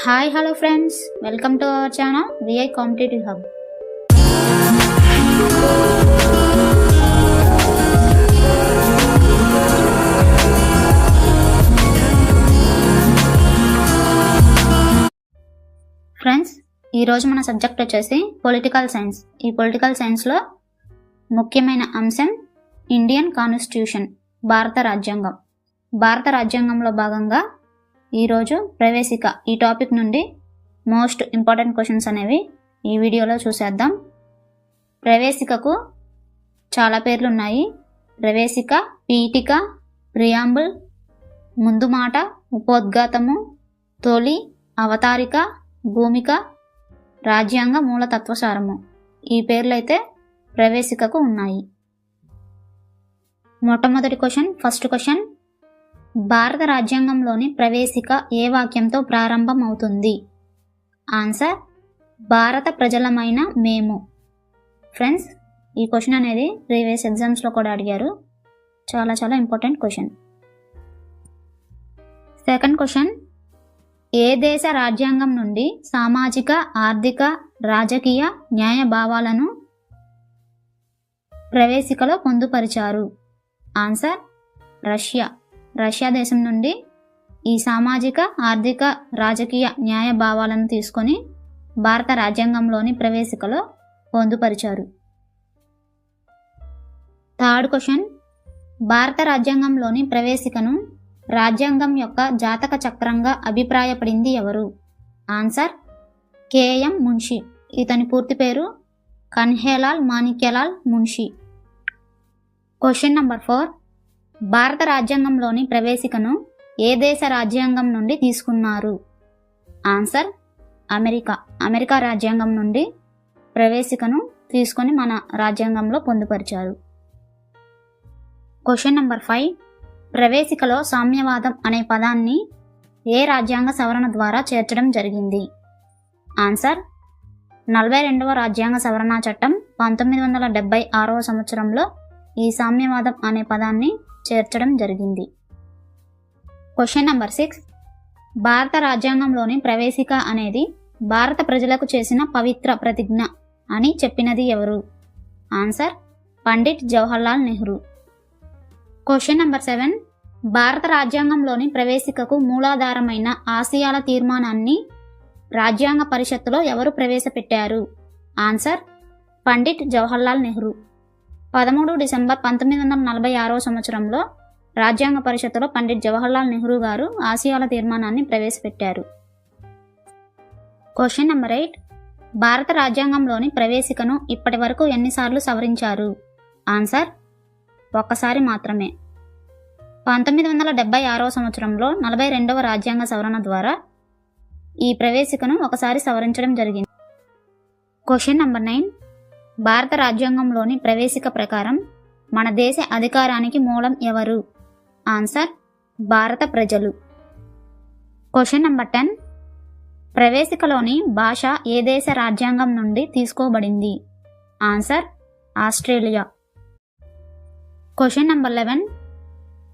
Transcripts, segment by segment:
Hi hello friends welcome to our channel VI competitive hub friends ఈరోజు మన subject వచ్చేసి political science ఈ political సైన్స్లో ముఖ్యమైన అంశం ఇండియన్ కాన్స్టిట్యూషన్ భారత రాజ్యాంగం. భారత రాజ్యాంగంలో భాగంగా ఈరోజు ప్రవేశిక ఈ టాపిక్ నుండి మోస్ట్ ఇంపార్టెంట్ క్వశ్చన్స్ అనేవి ఈ వీడియోలో చూసేద్దాం. ప్రవేశికకు చాలా పేర్లు ఉన్నాయి. ప్రవేశిక పీఠిక ప్రియాంబుల్ ముందు మాట ఉపోద్ఘాతము తొలి అవతారిక భూమిక రాజ్యాంగ మూలతత్వసారము ఈ పేర్లైతే ప్రవేశికకు ఉన్నాయి. మొట్టమొదటి క్వశ్చన్ ఫస్ట్ క్వశ్చన్ భారత రాజ్యాంగంలోని ప్రవేశిక ఏ వాక్యంతో ప్రారంభం అవుతుంది ఆన్సర్ భారత ప్రజలమైన మేము. ఫ్రెండ్స్ ఈ క్వశ్చన్ అనేది ప్రీవియస్ ఎగ్జామ్స్లో కూడా అడిగారు. చాలా చాలా ఇంపార్టెంట్ క్వశ్చన్. సెకండ్ క్వశ్చన్ ఏ దేశ రాజ్యాంగం నుండి సామాజిక ఆర్థిక రాజకీయ న్యాయ భావాలను ప్రవేశికలో పొందుపరిచారు? Answer Russia. రష్యా దేశం నుండి ఈ సామాజిక ఆర్థిక రాజకీయ న్యాయ భావాలను తీసుకొని భారత రాజ్యాంగంలోని ప్రవేశికలో పొందుపరిచారు. Third question. భారత రాజ్యాంగంలోని ప్రవేశికను రాజ్యాంగం యొక్క జాతక చక్రంగా అభిప్రాయపడింది ఎవరు? ఆన్సర్. కేఎం మున్షి. ఇతని పూర్తి పేరు Kanhaiyalal Maneklal Munshi. Question number four. భారత రాజ్యాంగంలోని ప్రవేశికను ఏ దేశ రాజ్యాంగం నుండి తీసుకున్నారు? Answer America. అమెరికా రాజ్యాంగం నుండి ప్రవేశికను తీసుకొని మన రాజ్యాంగంలో పొందుపరిచారు. క్వశ్చన్ నెంబర్ ఫైవ్ ప్రవేశికలో సామ్యవాదం అనే పదాన్ని ఏ రాజ్యాంగ సవరణ ద్వారా చేర్చడం జరిగింది? ఆన్సర్ నలభై రెండవ రాజ్యాంగ సవరణ చట్టం పంతొమ్మిది వందల డెబ్బై ఆరవ సంవత్సరంలో ఈ సామ్యవాదం అనే పదాన్ని చేర్చడం జరిగింది. క్వశ్చన్ నంబర్ సిక్స్ భారత రాజ్యాంగంలోని ప్రవేశిక అనేది భారత ప్రజలకు చేసిన పవిత్ర ప్రతిజ్ఞ అని చెప్పినది ఎవరు? Answer Pandit Jawaharlal Nehru. Question number seven భారత రాజ్యాంగంలోని ప్రవేశికకు మూలాధారమైన ఆసియాల తీర్మానాన్ని రాజ్యాంగ పరిషత్తులో ఎవరు ప్రవేశపెట్టారు? ఆన్సర్ పండిట్ జవహర్లాల్ నెహ్రూ. పదమూడు డిసెంబర్ పంతొమ్మిది వందల నలభై ఆరో సంవత్సరంలో రాజ్యాంగ పరిషత్తులో పండిట్ జవహర్లాల్ నెహ్రూ గారు ఆసియాల తీర్మానాన్ని ప్రవేశపెట్టారు. క్వశ్చన్ నెంబర్ ఎయిట్ భారత రాజ్యాంగంలోని ప్రవేశికను ఇప్పటి వరకు ఎన్నిసార్లు సవరించారు? ఆన్సర్ ఒక్కసారి మాత్రమే. పంతొమ్మిది వందల డెబ్బై ఆరో సంవత్సరంలో నలభై రెండవ రాజ్యాంగ సవరణ ద్వారా ఈ ప్రవేశికను ఒకసారి సవరించడం జరిగింది. క్వశ్చన్ నంబర్ నైన్ భారత రాజ్యాంగంలోని ప్రవేశిక ప్రకారం మన దేశ అధికారానికి మూలం ఎవరు? ఆన్సర్ భారత ప్రజలు. Question number ten. ప్రవేశికలోని భాష ఏ దేశ రాజ్యాంగం నుండి తీసుకోబడింది? Answer Australia. Question number eleven.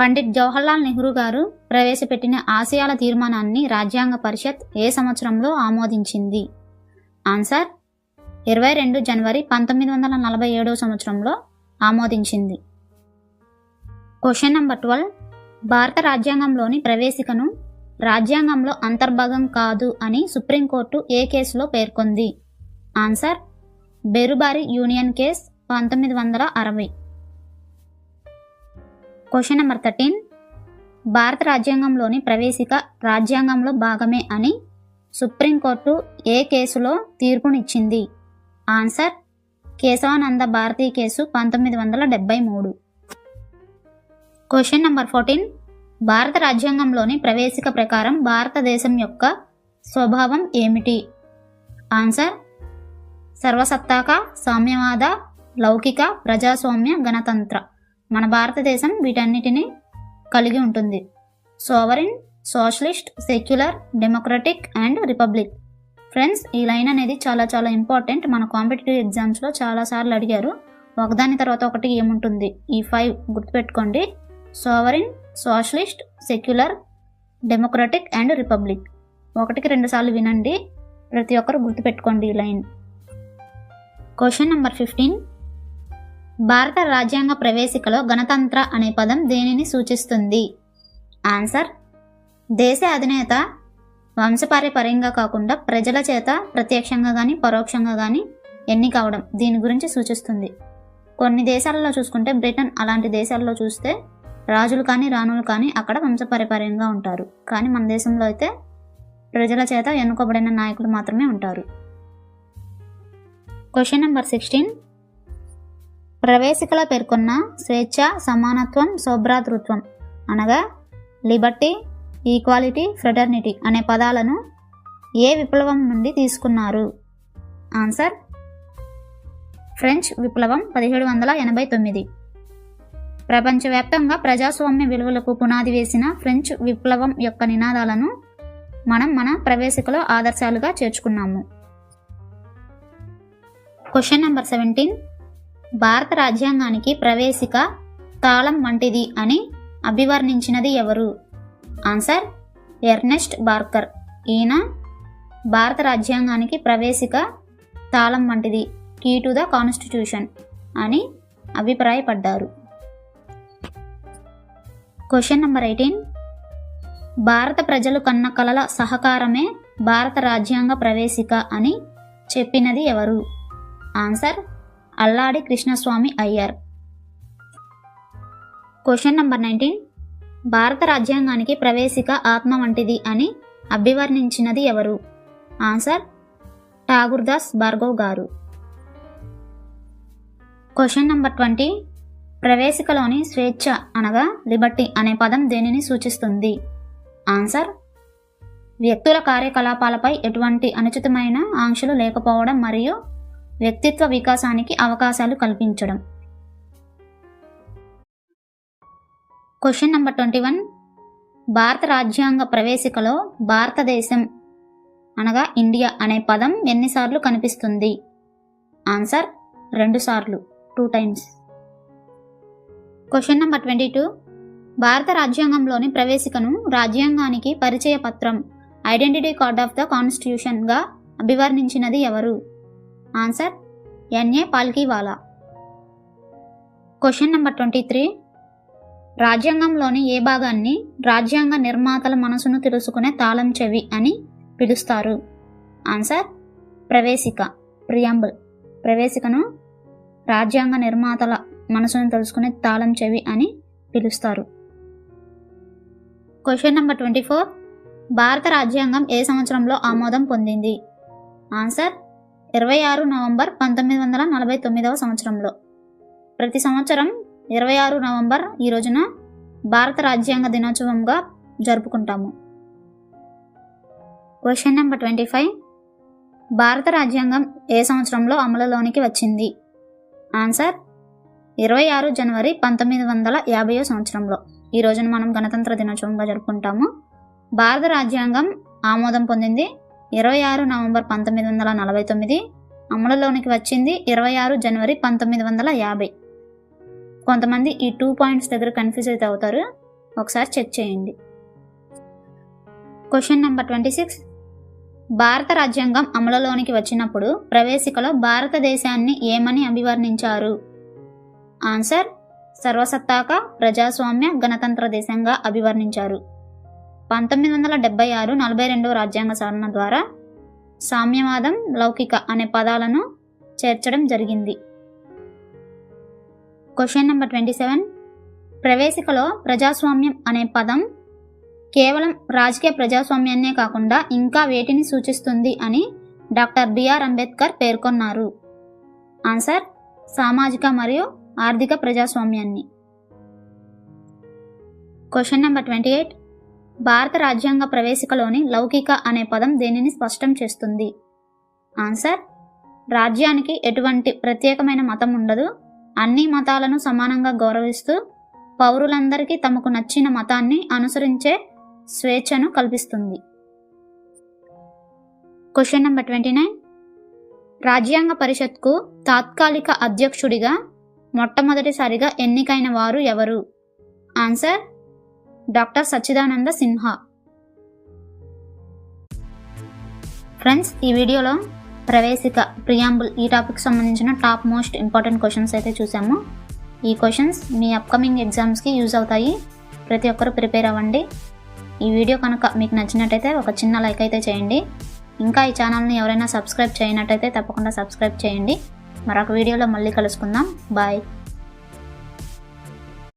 Pandit Jawaharlal Nehru గారు ప్రవేశపెట్టిన ఆసియాల తీర్మానాన్ని రాజ్యాంగ పరిషత్ ఏ సంవత్సరంలో ఆమోదించింది? ఆన్సర్ ఇరవై రెండు జనవరి పంతొమ్మిది వందల నలభై ఏడవ సంవత్సరంలో ఆమోదించింది. క్వశ్చన్ నంబర్ ట్వెల్వ్ భారత రాజ్యాంగంలోని ప్రవేశికను రాజ్యాంగంలో అంతర్భాగం కాదు అని సుప్రీంకోర్టు ఏ కేసులో పేర్కొంది? ఆన్సర్ బెరుబారి యూనియన్ కేస్ పంతొమ్మిది వందల అరవై. క్వశ్చన్ నెంబర్ థర్టీన్ భారత రాజ్యాంగంలోని ప్రవేశిక రాజ్యాంగంలో భాగమే అని సుప్రీంకోర్టు ఏ కేసులో తీర్పునిచ్చింది? ఆన్సర్ కేశవానంద భారతీ కేసు పంతొమ్మిది వందల డెబ్బై మూడు. క్వశ్చన్ నెంబర్ ఫోర్టీన్ భారత రాజ్యాంగంలోని ప్రవేశిక ప్రకారం భారతదేశం యొక్క స్వభావం ఏమిటి? ఆన్సర్ సర్వసత్తాక సామ్యవాద లౌకిక ప్రజాస్వామ్య గణతంత్ర. మన భారతదేశం వీటన్నిటిని కలిగి ఉంటుంది. Sovereign socialist secular democratic and republic friends ఈ లైన్ అనేది చాలా చాలా ఇంపార్టెంట్. మన కాంపిటేటివ్ ఎగ్జామ్స్లో చాలాసార్లు అడిగారు. ఒకదాని తర్వాత ఒకటి ఏముంటుంది? ఈ ఫైవ్ గుర్తుపెట్టుకోండి. Sovereign socialist secular democratic and republic ఒకటికి రెండు సార్లు వినండి. ప్రతి ఒక్కరు గుర్తుపెట్టుకోండి ఈ లైన్. క్వశ్చన్ నెంబర్ ఫిఫ్టీన్ భారత రాజ్యాంగ ప్రవేశికలో గణతంత్ర అనే పదం దేనిని సూచిస్తుంది? ఆన్సర్ దేశ అధినేత వంశపారపర్యంగా కాకుండా ప్రజల చేత ప్రత్యక్షంగా కానీ పరోక్షంగా కానీ ఎన్నిక అవడం దీని గురించి సూచిస్తుంది. కొన్ని దేశాలలో చూసుకుంటే బ్రిటన్ అలాంటి దేశాల్లో చూస్తే రాజులు కానీ రాణులు కానీ అక్కడ వంశపారపర్యంగా ఉంటారు. కానీ మన దేశంలో అయితే ప్రజల చేత ఎన్నుకోబడిన నాయకులు మాత్రమే ఉంటారు. క్వశ్చన్ నెంబర్ సిక్స్టీన్ ప్రవేశికలో పేర్కొన్న స్వేచ్ఛ సమానత్వం శోభ్రాతృత్వం అనగా లిబర్టీ ఈక్వాలిటీ ఫ్రెటర్నిటీ అనే పదాలను ఏ విప్లవం నుండి తీసుకున్నారు? ఆన్సర్ ఫ్రెంచ్ విప్లవం పదిహేడు వందల ఎనభై తొమ్మిది. ప్రపంచవ్యాప్తంగా ప్రజాస్వామ్య విలువలకు పునాది వేసిన ఫ్రెంచ్ విప్లవం యొక్క నినాదాలను మనం మన ప్రవేశికలో ఆదర్శాలుగా చేర్చుకున్నాము. క్వశ్చన్ నెంబర్ సెవెంటీన్ భారత రాజ్యాంగానికి ప్రవేశిక తాళం వంటిది అని అభివర్ణించినది ఎవరు? ఆన్సర్ ఎర్నెస్ట్ బార్కర్ ఈయన భారత రాజ్యాంగానికి ప్రవేశిక తాళం వంటిది. కీ టు ద కాన్స్టిట్యూషన్ అని అభిప్రాయపడ్డారు. క్వశ్చన్ నెంబర్ ఎయిటీన్ భారత ప్రజలు కన్న కలల సహకారమే భారత రాజ్యాంగ ప్రవేశిక అని చెప్పినది ఎవరు? Answer Alladi Krishnaswamy Iyer. Question number nineteen భారత రాజ్యాంగానికి ప్రవేశిక ఆత్మ వంటిది అని అభివర్ణించినది ఎవరు? ఆన్సర్ ఠాగూర్దాస్ భార్గవ్ గారు. క్వశ్చన్ నెంబర్ ట్వంటీ ప్రవేశికలోని స్వేచ్ఛ అనగా లిబర్టీ అనే పదం దేనిని సూచిస్తుంది? ఆన్సర్ వ్యక్తుల కార్యకలాపాలపై ఎటువంటి అనుచితమైన ఆంక్షలు లేకపోవడం మరియు వ్యక్తిత్వ వికాసానికి అవకాశాలు కల్పించడం. క్వశ్చన్ నెంబర్ ట్వంటీ వన్ భారత రాజ్యాంగ ప్రవేశికలో భారతదేశం అనగా ఇండియా అనే పదం ఎన్నిసార్లు కనిపిస్తుంది? ఆన్సర్ రెండు సార్లు two times question number twenty two భారత రాజ్యాంగంలోని ప్రవేశికను రాజ్యాంగానికి పరిచయ పత్రం ఐడెంటిటీ కార్డ్ ఆఫ్ ద కాన్స్టిట్యూషన్గా అభివర్ణించినది ఎవరు? Answer NA Palkhivala. Question number twenty three రాజ్యాంగంలోని ఏ భాగాన్ని రాజ్యాంగ నిర్మాతల మనసును తెలుసుకునే తాళం చెవి అని పిలుస్తారు. Answer ప్రవేశిక preamble. ప్రవేశికను రాజ్యాంగ నిర్మాతల మనసును తెలుసుకునే తాళం చెవి అని పిలుస్తారు. క్వశ్చన్ నెంబర్ ట్వంటీ ఫోర్ భారత రాజ్యాంగం ఏ సంవత్సరంలో ఆమోదం పొందింది? ఆన్సర్ ఇరవై ఆరు నవంబర్ పంతొమ్మిది వందల నలభై తొమ్మిదవ సంవత్సరంలో. ప్రతి సంవత్సరం ఇరవై ఆరు నవంబర్ ఈ రోజున భారత రాజ్యాంగ దినోత్సవంగా జరుపుకుంటాము. క్వశ్చన్ నెంబర్ ట్వంటీ ఫైవ్ భారత రాజ్యాంగం ఏ సంవత్సరంలో అమలులోనికి వచ్చింది? ఆన్సర్ ఇరవై ఆరు జనవరి పంతొమ్మిది వందల యాభైవ సంవత్సరంలో. ఈ రోజున మనం గణతంత్ర దినోత్సవంగా జరుపుకుంటాము. భారత రాజ్యాంగం ఆమోదం పొందింది ఇరవై ఆరు నవంబర్ పంతొమ్మిది వందల నలభై తొమ్మిది. అమలులోనికి వచ్చింది ఇరవై ఆరు జనవరి పంతొమ్మిది వందల యాభై. కొంతమంది ఈ టూ పాయింట్స్ దగ్గర కన్ఫ్యూజ్ అయితే అవుతారు. ఒకసారి చెక్ చేయండి. క్వశ్చన్ నెంబర్ ట్వంటీ సిక్స్ భారత రాజ్యాంగం అమలులోనికి వచ్చినప్పుడు ప్రవేశికలో భారతదేశాన్ని ఏమని అభివర్ణించారు? ఆన్సర్ సర్వసత్తాక ప్రజాస్వామ్య గణతంత్ర దేశంగా అభివర్ణించారు. పంతొమ్మిది వందల డెబ్బై ఆరు నలభై రెండవ రాజ్యాంగ సవరణ ద్వారా సామ్యవాదం లౌకిక అనే పదాలను చేర్చడం జరిగింది. క్వశ్చన్ నెంబర్ ట్వంటీ సెవెన్ ప్రవేశికలో ప్రజాస్వామ్యం అనే పదం కేవలం రాజకీయ ప్రజాస్వామ్యాన్నే కాకుండా ఇంకా వేటిని సూచిస్తుంది అని డాక్టర్ బిఆర్ అంబేద్కర్ పేర్కొన్నారు. ఆన్సర్ సామాజిక మరియు ఆర్థిక ప్రజాస్వామ్యాన్ని. క్వశ్చన్ నెంబర్ ట్వంటీ ఎయిట్ భారత రాజ్యాంగ ప్రవేశికలోని లౌకిక అనే పదం దేనిని స్పష్టం చేస్తుంది? ఆన్సర్ రాజ్యానికి ఎటువంటి ప్రత్యేకమైన మతం ఉండదు. అన్ని మతాలను సమానంగా గౌరవిస్తూ పౌరులందరికీ తమకు నచ్చిన మతాన్ని అనుసరించే స్వేచ్ఛను కల్పిస్తుంది. క్వశ్చన్ నెంబర్ ట్వంటీ నైన్ రాజ్యాంగ పరిషత్కు తాత్కాలిక అధ్యక్షుడిగా మొట్టమొదటిసారిగా ఎన్నికైన వారు ఎవరు? Answer doctor Sachchidananda Sinha friends ఈ వీడియోలో ప్రవేశిక ప్రియాంబుల్ ఈ టాపిక్ సంబంధించిన టాప్ మోస్ట్ ఇంపార్టెంట్ క్వశ్చన్స్ అయితే చూసాము. ఈ క్వశ్చన్స్ మీ అప్కమింగ్ ఎగ్జామ్స్కి యూజ్ అవుతాయి. ప్రతి ఒక్కరు ప్రిపేర్ అవ్వండి. ఈ వీడియో కనుక మీకు నచ్చినట్టయితే ఒక చిన్న లైక్ అయితే చేయండి. ఇంకా ఈ ఛానల్ని ఎవరైనా సబ్స్క్రైబ్ చేయనట్టయితే తప్పకుండా సబ్స్క్రైబ్ చేయండి. మరొక వీడియోలో మళ్ళీ కలుసుకుందాం. బాయ్